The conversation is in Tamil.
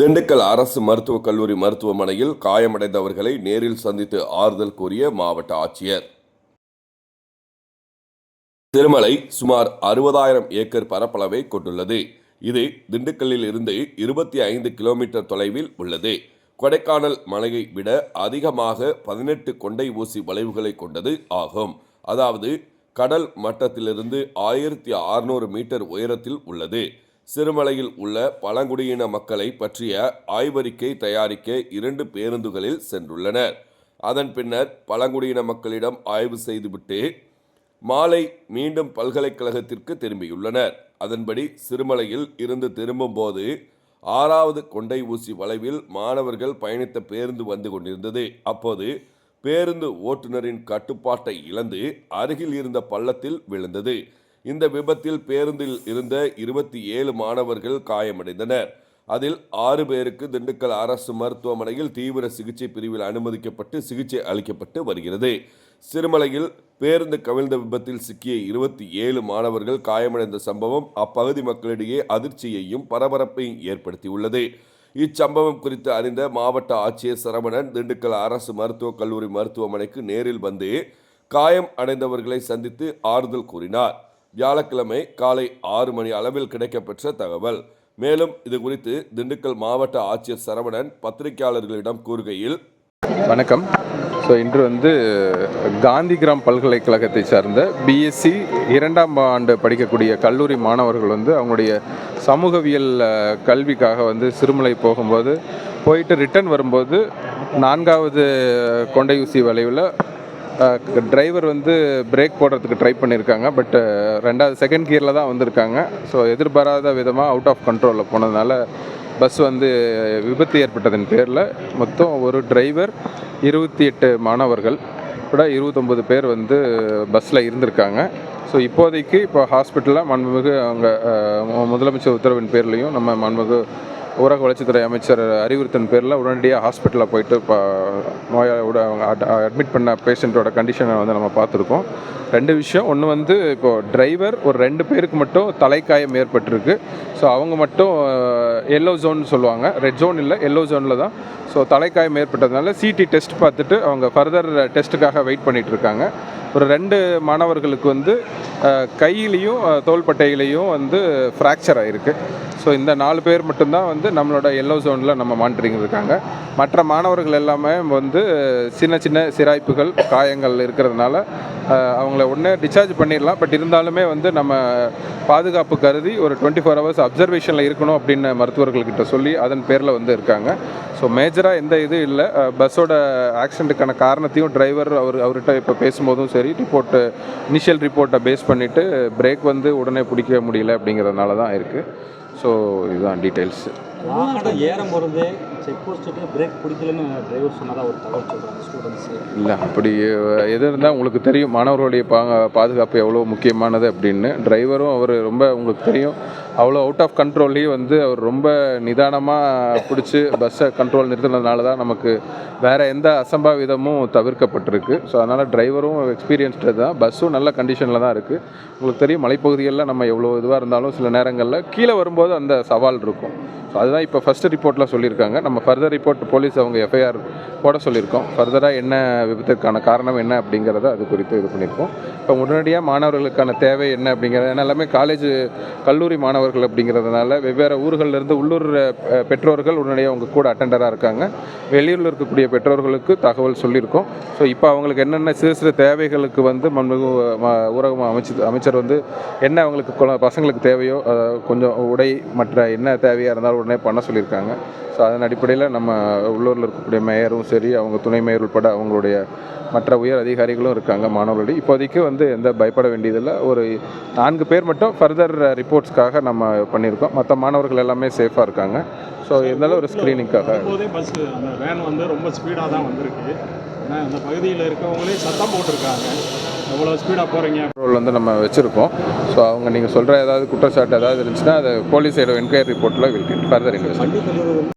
திண்டுக்கல் அரசு மருத்துவக் கல்லூரி மருத்துவமனையில் காயமடைந்தவர்களை நேரில் சந்தித்து ஆறுதல் கூறிய மாவட்ட ஆட்சியர். திருமலை சுமார் அறுபதாயிரம் ஏக்கர் பரப்பளவை கொண்டுள்ளது. இது திண்டுக்கல்லில் இருந்து இருபத்தி ஐந்து கிலோமீட்டர் தொலைவில் உள்ளது. கொடைக்கானல் மலையை விட அதிகமாக பதினெட்டு கொண்டை ஊசி வளைவுகளை கொண்டது ஆகும். அதாவது கடல் மட்டத்திலிருந்து ஆயிரத்தி அறுநூறு மீட்டர் உயரத்தில் உள்ளது. சிறுமலையில் உள்ள பழங்குடியின மக்களை பற்றிய ஆய்வறிக்கை தயாரிக்க இரண்டு பேருந்துகளில் சென்றுள்ளனர். அதன் பின்னர் பழங்குடியின மக்களிடம் ஆய்வு செய்துவிட்டு மாலை மீண்டும் பல்கலைக்கழகத்திற்கு திரும்பியுள்ளனர். அதன்படி சிறுமலையில் இருந்து திரும்பும்போது ஆறாவது கொண்டை ஊசி வளைவில் மாணவர்கள் பயணித்த பேருந்து வந்து கொண்டிருந்தது. அப்போது பேருந்து ஓட்டுநரின் கட்டுப்பாட்டை இழந்து அருகில் இருந்த பள்ளத்தில் விழுந்தது. இந்த விபத்தில் பேருந்தில் இருந்த இருபத்தி ஏழு மாணவர்கள் காயமடைந்தனர். அதில் ஆறு பேருக்கு திண்டுக்கல் அரசு மருத்துவமனையில் தீவிர சிகிச்சை பிரிவில் அனுமதிக்கப்பட்டு சிகிச்சை அளிக்கப்பட்டு வருகிறது. சிறுமலையில் பேருந்து கவிழ்ந்த விபத்தில் சிக்கிய இருபத்தி ஏழு மாணவர்கள் காயமடைந்த சம்பவம் அப்பகுதி மக்களிடையே அதிர்ச்சியையும் பரபரப்பையும் ஏற்படுத்தியுள்ளது. இச்சம்பவம் குறித்து அறிந்த மாவட்ட ஆட்சியர் சரவணன் திண்டுக்கல் அரசு மருத்துவக் கல்லூரி மருத்துவமனைக்கு நேரில் வந்து காயம் அடைந்தவர்களை சந்தித்து ஆறுதல் கூறினார். வியாழக்கிழமை காலை ஆறு மணி அளவில் கிடைக்கப்பெற்ற தகவல். மேலும் இது குறித்து திண்டுக்கல் மாவட்ட ஆட்சியர் சரவணன் பத்திரிகையாளர்களிடம் கூறுகையில் வணக்கம். ஸோ இன்று வந்து காந்திகிராம் பல்கலைக்கழகத்தை சார்ந்த பிஎஸ்சி இரண்டாம் ஆண்டு படிக்கக்கூடிய கல்லூரி மாணவர்கள் வந்து அவங்களுடைய சமூகவியல் கல்விக்காக வந்து சிறுமலை போகும்போது போயிட்டு ரிட்டர்ன் வரும்போது நான்காவது கொண்டை ஊசி வளைவில் டிரைவர் வந்து பிரேக் போடுறதுக்கு ட்ரை பண்ணியிருக்காங்க பட் ரெண்டாவது செகண்ட் கியரில் தான் வந்திருக்காங்க. ஸோ எதிர்பாராத விதமாக அவுட் ஆஃப் கண்ட்ரோலில் போனதுனால பஸ் வந்து விபத்து ஏற்பட்டதன் பேரில் மொத்தம் ஒரு டிரைவர் இருபத்தி எட்டு மாணவர்கள் கூட இருபத்தொம்பது பேர் வந்து பஸ்ஸில் இருந்திருக்காங்க. ஸோ இப்போதைக்கு இப்போ ஹாஸ்பிட்டலில் மண்புமிகு அவங்க முதலமைச்சர் உத்தரவின் பேர்லையும் நம்ம மண்புமிகு ஊரக வளர்ச்சித்துறை அமைச்சர் அறிவுறுத்தின் பேரில் உடனடியாக ஹாஸ்பிட்டலில் போயிட்டு இப்போ நோயாளியோட அட்மிட் பண்ண பேஷண்ட்டோட கண்டிஷனை வந்து நம்ம பார்த்துருக்கோம். ரெண்டு விஷயம். ஒன்று வந்து இப்போது டிரைவர் ஒரு ரெண்டு பேருக்கு மட்டும் தலைக்காயம் ஏற்பட்டிருக்கு. ஸோ அவங்க மட்டும் எல்லோ ஜோன் சொல்லுவாங்க. ரெட் ஜோன் இல்லை எல்லோ ஜோனில் தான். ஸோ தலைக்காயம் ஏற்பட்டதுனால சிடி டெஸ்ட் பார்த்துட்டு அவங்க ஃபர்தர் டெஸ்ட்டுக்காக வெயிட் பண்ணிகிட்ருக்காங்க இருக்காங்க. ஒரு ரெண்டு மாணவர்களுக்கு வந்து கையிலையும் தோள்பட்டையிலையும் வந்து ஃப்ராக்சர் ஆகிருக்கு ஸோ இந்த நாலு பேர் மட்டும்தான் வந்து நம்மளோட எல்லோ ஜோனில் நம்ம மானிட்டரிங் இருக்காங்க. மற்ற மாணவர்கள் எல்லாமே வந்து சின்ன சின்ன சிராய்ப்புகள் காயங்கள் இருக்கிறதுனால அவங்கள உடனே டிஸ்சார்ஜ் பண்ணிடலாம். பட் இருந்தாலுமே வந்து நம்ம பாதுகாப்பு கருதி ஒரு டுவெண்ட்டி ஃபோர் ஹவர்ஸ் அப்சர்வேஷனில் இருக்கணும் அப்படின்னு மருத்துவர்கள்கிட்ட சொல்லி அதன் பேரில் வந்து இருக்காங்க. ஸோ மேஜராக எந்த இது இல்லை. பஸ்ஸோட ஆக்சிடெண்ட்டுக்கான காரணத்தையும் டிரைவர் அவர் அவர்கிட்ட இப்போ பேசும்போதும் சரி. ரிப்போர்ட்டு இனிஷியல் ரிப்போர்ட்டை பேஸ் பண்ணிவிட்டு பிரேக் வந்து உடனே பிடிக்க முடியல அப்படிங்கிறதுனால தான் இருக்குது ஸோ இதுதான் டீட்டெயில்ஸ் இல்லை அப்படி எது இருந்தால் உங்களுக்கு தெரியும் மாணவர்களுடைய பா பாதுகாப்பு எவ்வளோ முக்கியமானது அப்படின்னு. டிரைவரும் அவர் ரொம்ப உங்களுக்கு தெரியும். அவ்வளோ அவுட் ஆஃப் கண்ட்ரோல்லையும் வந்து அவர் ரொம்ப நிதானமாக பிடிச்சி பஸ்ஸை கண்ட்ரோல் நிறுத்தினதுனால தான் நமக்கு வேறு எந்த அசம்பாவிதமும் தவிர்க்கப்பட்டிருக்கு. ஸோ அதனால் டிரைவரும் எக்ஸ்பீரியன்ஸ்டு தான். பஸ்ஸும் நல்ல கண்டிஷனில் தான் இருக்குது உங்களுக்கு தெரியும் மலைப்பகுதிகளில் நம்ம எவ்வளோ இதுவாக இருந்தாலும் சில நேரங்களில் கீழே வரும்போது அந்த சவால் இருக்கும். ஸோ அதுதான் இப்போ ஃபஸ்ட்டு ரிப்போர்ட்டில் சொல்லியிருக்காங்க. நம்ம ஃபர்தர் ரிப்போர்ட் போலீஸ் அவங்க எஃப்ஐஆர் போட சொல்லியிருக்கோம். ஃபர்தராக என்ன விபத்துக்கான காரணம் என்ன அப்படிங்கிறத அது குறித்து இது பண்ணியிருக்கோம். இப்போ உடனடியாக மாணவர்களுக்கான தேவை என்ன அப்படிங்கிறது ஏன்னா எல்லாமே காலேஜ் கல்லூரி மாணவர்கள் அப்படிங்கிறதுனால வெவ்வேறு ஊர்களிலிருந்து உள்ளூர் பெற்றோர்கள் உடனடியாக அவங்க கூட அட்டெண்டராக இருக்காங்க. வெளியூரில் இருக்கக்கூடிய பெற்றோர்களுக்கு தகவல் சொல்லியிருக்கோம். ஸோ இப்போ அவங்களுக்கு என்னென்ன சிறு சிறு தேவைகளுக்கு வந்து மண்மிகு ம- ஊரக அமைச்சர் அமைச்சர் வந்து என்ன அவங்களுக்கு பசங்களுக்கு தேவையோ கொஞ்சம் உடை மற்ற என்ன தேவையாக இருந்தாலும் உடனே பண்ண சொல்லியிருக்காங்க. ஸோ அதன் அடிப்படையில் நம்ம உள்ளூரில் இருக்கக்கூடிய மேயரும் சரி அவங்க துணை மேயர் உட்பட அவங்களுடைய மற்ற உயர் அதிகாரிகளும் இருக்காங்க மாணவர்களுடைய இப்போதைக்கு வந்து எந்த பயப்பட வேண்டியதில்லை. ஒரு நான்கு பேர் மட்டும் ஃபர்தர் ரிப்போர்ட்ஸ்க்காக நம்ம பண்ணியிருக்கோம். மற்ற மாணவர்கள் எல்லாமே சேஃபாக இருக்காங்க. ஸோ இருந்தாலும் ஒரு ஸ்க்ரீனிங்காக பஸ் அந்த வேன் வந்து ரொம்ப ஸ்பீடாக தான் வந்திருக்கு. ஏன்னா அந்த பகுதியில் இருக்கவங்களே சத்தம் போட்டிருக்காங்க. எவ்வளோ ஸ்பீடாக போகிறீங்க கண்ட்ரோல் வந்து நம்ம வச்சுருக்கோம். ஸோ அவங்க நீங்கள் சொல்கிற ஏதாவது குற்றச்சாட்டு ஏதாவது இருந்துச்சுன்னா அதை போலீஸ் சைடு என்கொயரி ரிப்போர்ட்டில் வில் ஃபர்தர் இன்வெஸ்ட்